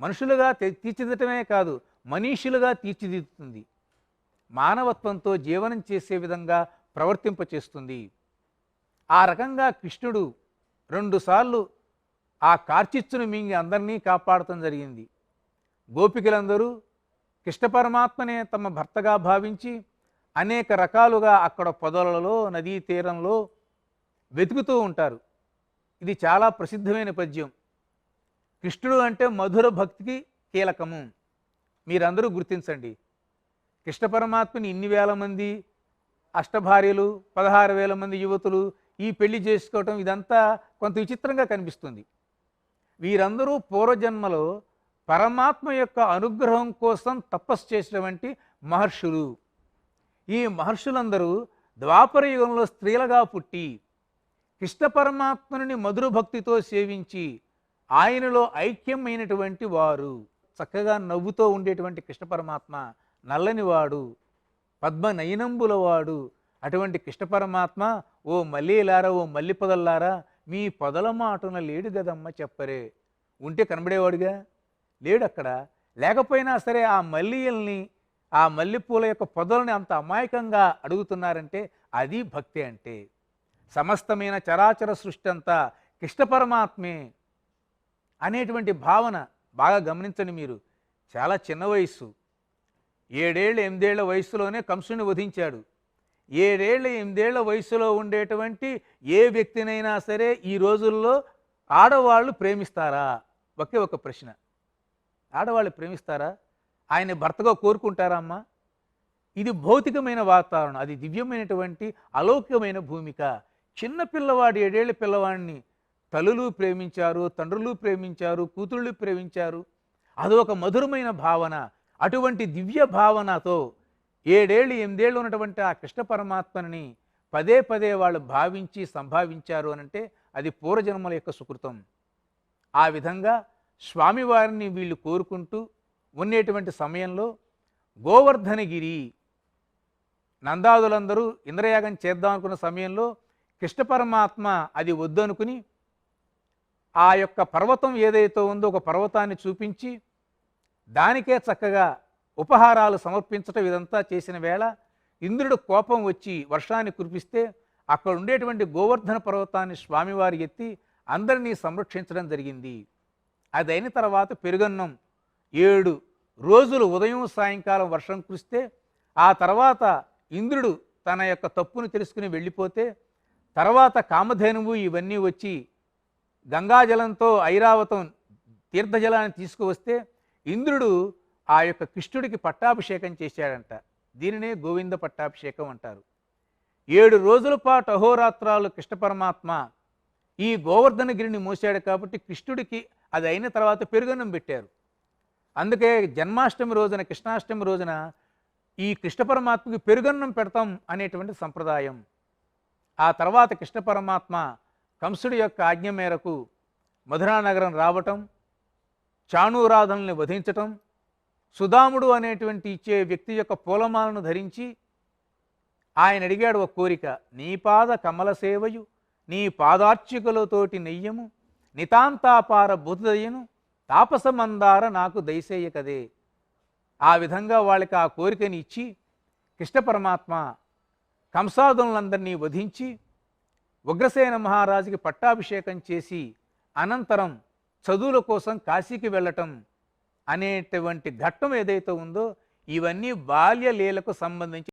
మనుషులుగా తీర్చిదిద్దటమే కాదు మనీషులుగా తీర్చిదిద్దుతుంది. మానవత్వంతో జీవనం చేసే విధంగా ప్రవర్తింపచేస్తుంది ఆ రకంగా కృష్ణుడు రెండుసార్లు ఆ కార్చిచ్చును మింగి అందరినీ కాపాడటం జరిగింది. గోపికలందరూ కృష్ణ పరమాత్మనే తమ భర్తగా భావించి అనేక రకాలుగా అక్కడ పొదలలో నదీ తీరంలో వెతుకుతూ ఉంటారు. ఇది చాలా ప్రసిద్ధమైన పద్యం. కృష్ణుడు అంటే మధుర భక్తికి కీలకము. మీరందరూ గుర్తించండి. కృష్ణ పరమాత్మని ఇన్ని వేల మంది అష్టభార్యలు పదహారు వేల మంది యువతులు ఈ పెళ్ళి చేసుకోవటం ఇదంతా కొంత విచిత్రంగా కనిపిస్తుంది. వీరందరూ పూర్వజన్మలో పరమాత్మ యొక్క అనుగ్రహం కోసం తపస్సు చేసినటువంటి మహర్షులు. ఈ మహర్షులందరూ ద్వాపర యుగంలో స్త్రీలుగా పుట్టి కృష్ణ పరమాత్మని మధుర భక్తితో సేవించి ఆయనలో ఐక్యమైనటువంటి వారు చక్కగా నవ్వుతో ఉండేటువంటి కృష్ణ పరమాత్మ నల్లనివాడు పద్మ నయనంబులవాడు అటువంటి కృష్ణ పరమాత్మ ఓ మల్లీలారా ఓ మల్లి పొదల్లారా మీ పొదల మాటన లేడు కదమ్మ చెప్పరే. ఉంటే కనబడేవాడుగా? లేడు అక్కడ లేకపోయినా సరే ఆ మల్లియల్ని ఆ మల్లెపూల యొక్క పొదలని అంత అమాయకంగా అడుగుతున్నారంటే అది భక్తి అంటే. సమస్తమైన చరాచర సృష్టి అంతా కృష్ణ పరమాత్మే. అనేటువంటి భావన బాగా గమనించండి మీరు. చాలా చిన్న వయస్సు. ఏడేళ్ళ ఎనిమిదేళ్ళ వయసులోనే కంసుని వధించాడు. ఏడేళ్ళ ఎనిమిదేళ్ళ వయసులో ఉండేటువంటి ఏ వ్యక్తినైనా సరే ఈ రోజుల్లో ఆడవాళ్ళు ప్రేమిస్తారా? ఒకే ఒక ప్రశ్న. ఆడవాళ్ళు ప్రేమిస్తారా? ఆయన భర్తగా కోరుకుంటారా అమ్మా? ఇది భౌతికమైన వాతావరణం. అది దివ్యమైనటువంటి అలౌకికమైన భూమిక. చిన్న పిల్లవాడు ఏడేళ్ళ పిల్లవాడిని తల్లులు ప్రేమించారు తండ్రులు ప్రేమించారు కూతుళ్ళు ప్రేమించారు. అదొక మధురమైన భావన. అటువంటి దివ్య భావనతో ఏడేళ్ళు ఎనిమిదేళ్ళు ఉన్నటువంటి ఆ కృష్ణ పరమాత్మని పదే పదే వాళ్ళు భావించి సంభావించారు అనంటే అది పూర్వజన్మల యొక్క సుకృతం. ఆ విధంగా స్వామివారిని వీళ్ళు కోరుకుంటూ ఉండేటువంటి సమయంలో గోవర్ధనగిరి నందాదులందరూ ఇంద్రయాగం చేద్దాం అనుకున్న సమయంలో కృష్ణ పరమాత్మ అది వద్దనుకుని ఆ యొక్క పర్వతం ఏదైతే ఉందో ఒక పర్వతాన్ని చూపించి దానికే చక్కగా ఉపహారాలు సమర్పించటం ఇదంతా చేసిన వేళ ఇంద్రుడు కోపం వచ్చి వర్షాన్ని కురిపిస్తే అక్కడ ఉండేటువంటి గోవర్ధన పర్వతాన్ని స్వామివారి ఎత్తి అందరినీ సంరక్షించడం జరిగింది. అది అయిన తర్వాత పెరుగన్నం ఏడు రోజులు ఉదయం సాయంకాలం వర్షం కురిస్తే ఆ తర్వాత ఇంద్రుడు తన యొక్క తప్పును తెలుసుకుని వెళ్ళిపోతే తర్వాత కామధేనువు ఇవన్నీ వచ్చి గంగాజలంతో ఐరావతం తీర్థజలాన్ని తీసుకువస్తే ఇంద్రుడు ఆ యొక్క కృష్ణుడికి పట్టాభిషేకం చేశాడంట. దీనినే గోవింద పట్టాభిషేకం అంటారు. ఏడు రోజుల పాటు అహోరాత్రాలు కృష్ణ పరమాత్మ ఈ గోవర్ధనగిరిని మోసాడు కాబట్టి కృష్ణుడికి అది అయిన తర్వాత పెరుగన్నం పెట్టారు. అందుకే జన్మాష్టమి రోజున కృష్ణాష్టమి రోజున ఈ కృష్ణ పరమాత్మకి పెరుగన్నం పెడతాం అనేటువంటి సంప్రదాయం. ఆ తర్వాత కృష్ణ పరమాత్మ కంసుడి యొక్క ఆజ్ఞ మేరకు మధురానగరం రావటం చాణూరాధనల్ని వధించటం సుధాముడు అనేటువంటి ఇచ్చే వ్యక్తి యొక్క పూలమాలను ధరించి ఆయన అడిగాడు ఒక కోరిక నీ పాద కమల సేవయు నీ పాదార్చికలతోటి నెయ్యము నితాంతాపార బుధదయ్యను తాపసమందార నాకు దయసేయ కదే. ఆ విధంగా వాళ్ళకి ఆ కోరికని ఇచ్చి కృష్ణ పరమాత్మ కంసాదులందరినీ వధించి ఉగ్రసేన మహారాజుకి పట్టాభిషేకం చేసి అనంతరం చదువుల కోసం కాశీకి వెళ్ళటం అనేటువంటి ఘట్టం ఏదైతే ఉందో ఇవన్నీ బాల్య లీలకు సంబంధించి